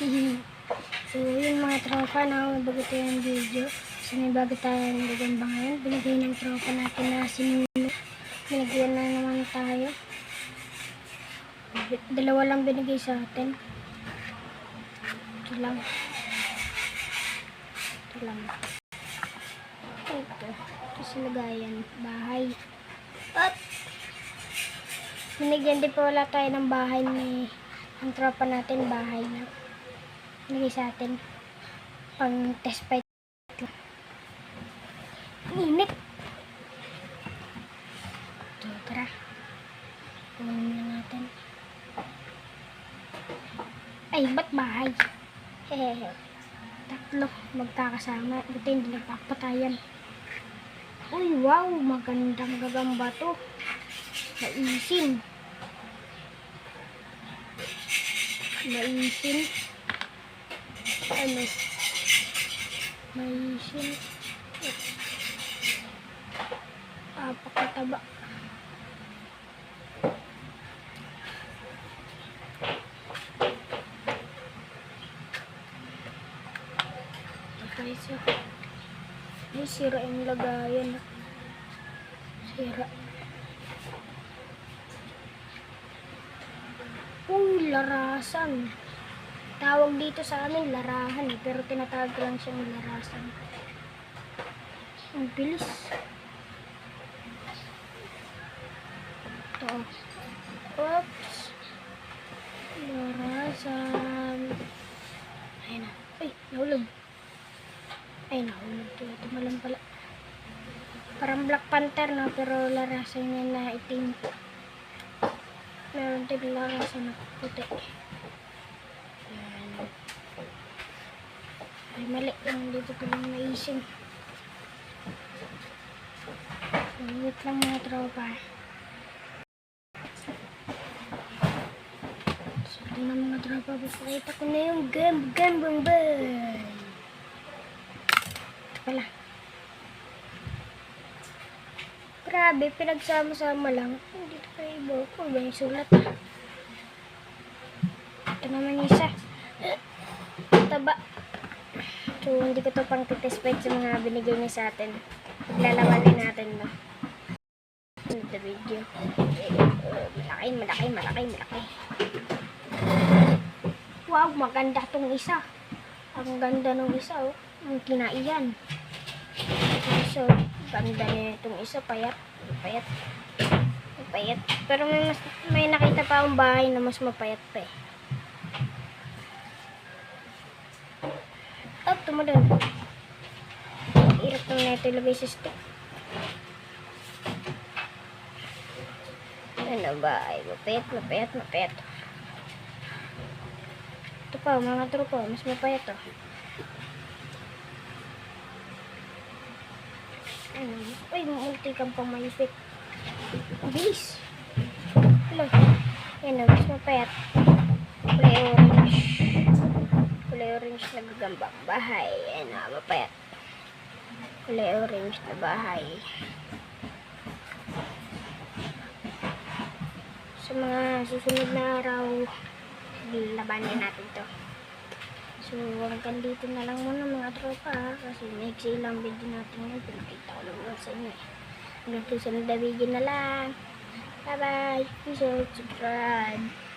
so, yun mga tropa na bago tayo ng video. So, may bago tayo ng gagamba ngayon. Binigay ng tropa natin na si Nino. Binigyan na naman tayo. Dalawa lang binigay sa atin. Ito lang. Ito lang. Ito. Ito sa. Bahay. At binigyan din pa wala tayo ng bahay ni ang tropa natin bahay na binigay sa atin pang test fight init. So tara. Kunin na natin. Ay ba't bahay? Hehehe. Tatlo magkakasama. Buti hindi nagpapatayan uy wow! Magandang gagamba to. Maisin. Maisin ano? Maisin ah pakataba. Guys ay sira yung lagayan sira. Uy, larasan. Tawag dito sa amin, larahan eh. Pero tinatawag lang siyang larasan. Ang bilis. Ito. Oops. Larasan. Ayun na. Ay, nahulog. Ay, nahulog. Ito, tumalan pala. Parang Black Panther, no? Pero larasan niya na itim. Meron din larasan na puti. Ay, mali. Yung dito ko lang naisin. Wait lang mga tropa. So, ito na mga tropa. Papakita ko na yung game, game, bang, bang. Ito pala. Grabe, pinagsama-sama lang. Dito kayo iba ko. Iba yung sulat ah. Ito naman yung isa. Taba. So, hindi ko to pang titespect sa mga binigay niya sa atin. Lalawanin natin ba? The video. Malaki, malaki, malaki, malaki. Wow, maganda tong isa. Ang ganda ng isa, oh. Ang kinaiyan. So, ganda niya itong isa, payat. Payat. Payat. Pero may, mas, may nakita pa akong bahay na mas mapayat pa eh. Oh, tumadon. Hirap na ito ilagay sa stick. Ano ba? Ay, mapayat, mapayat, mapayat. Ito pa, mga truko, mas mapayat oh. Ano? Uy, multi kang pamayipit. Ang bilis. Hello. Yan o, mas mapayat. Kulay na gagamba. Bahay. Yan o, mapayat. Kulay orange na bahay. Sa mga susunod na araw, labanin natin to. So, hanggang dito na lang muna mga tropa kasi next lang video natin ngayon. Pinakita ko lang sa inyo eh. Hanggang susunod na video na lang. Bye-bye. Please subscribe.